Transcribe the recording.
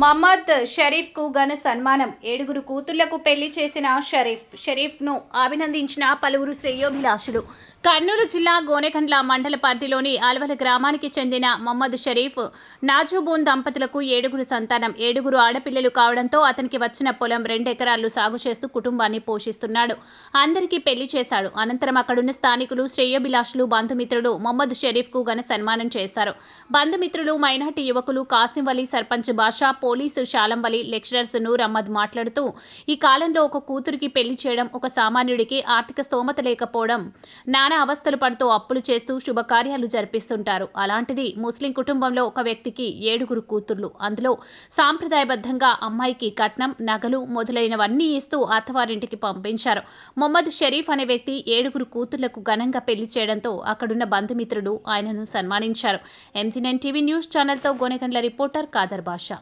మహమ్మద్ షరీఫ్కు ఘన సన్మానం. ఏడుగురు కూతుళ్ళకు పెళ్ళి చేసిన షరీఫ్ షరీఫ్ను అభినందించిన పలువురు శ్రేయోభిలాషులు. కర్నూలు జిల్లా గోనెకండ్ల మండల పరిధిలోని ఆల్వల గ్రామానికి చెందిన మహమ్మద్ షరీఫ్ నాజుబూన్ దంపతులకు ఏడుగురు సంతానం. ఏడుగురు ఆడపిల్లలు కావడంతో అతనికి వచ్చిన పొలం రెండెకరాలు సాగు చేస్తూ కుటుంబాన్ని పోషిస్తున్నాడు. అందరికీ పెళ్ళి చేశాడు. అనంతరం అక్కడున్న స్థానికులు శ్రేయోభిలాషులు బంధుమిత్రులు మహమ్మద్ షరీఫ్కు ఘన సన్మానం చేశారు. బంధుమిత్రులు మైనార్టీ యువకులు కాసింవలి సర్పంచ్ బాషా పోలీసు శాలంబలి లెక్చరర్స్ నూర్ అహ్మద్ మాట్లాడుతూ ఈ కాలంలో ఒక కూతురికి పెళ్ళి చేయడం ఒక సామాన్యుడికి ఆర్థిక స్తోమత లేకపోవడం నానా అవస్థలు పడుతూ అప్పులు చేస్తూ శుభకార్యాలు జరిపిస్తుంటారు. అలాంటిది ముస్లిం కుటుంబంలో ఒక వ్యక్తికి ఏడుగురు కూతుర్లు. అందులో సాంప్రదాయబద్ధంగా అమ్మాయికి కట్నం నగలు మొదలైనవన్నీ ఇస్తూ అత్తవారింటికి పంపించారు. మొహమ్మద్ షరీఫ్ అనే వ్యక్తి ఏడుగురు కూతుర్లకు ఘనంగా పెళ్ళి చేయడంతో అక్కడున్న బంధుమిత్రులు ఆయనను సన్మానించారు. ఎంసీ నైన్ టీవీ న్యూస్ ఛానల్తో గోనెగండ్ల రిపోర్టర్ కాదర్ బాషా.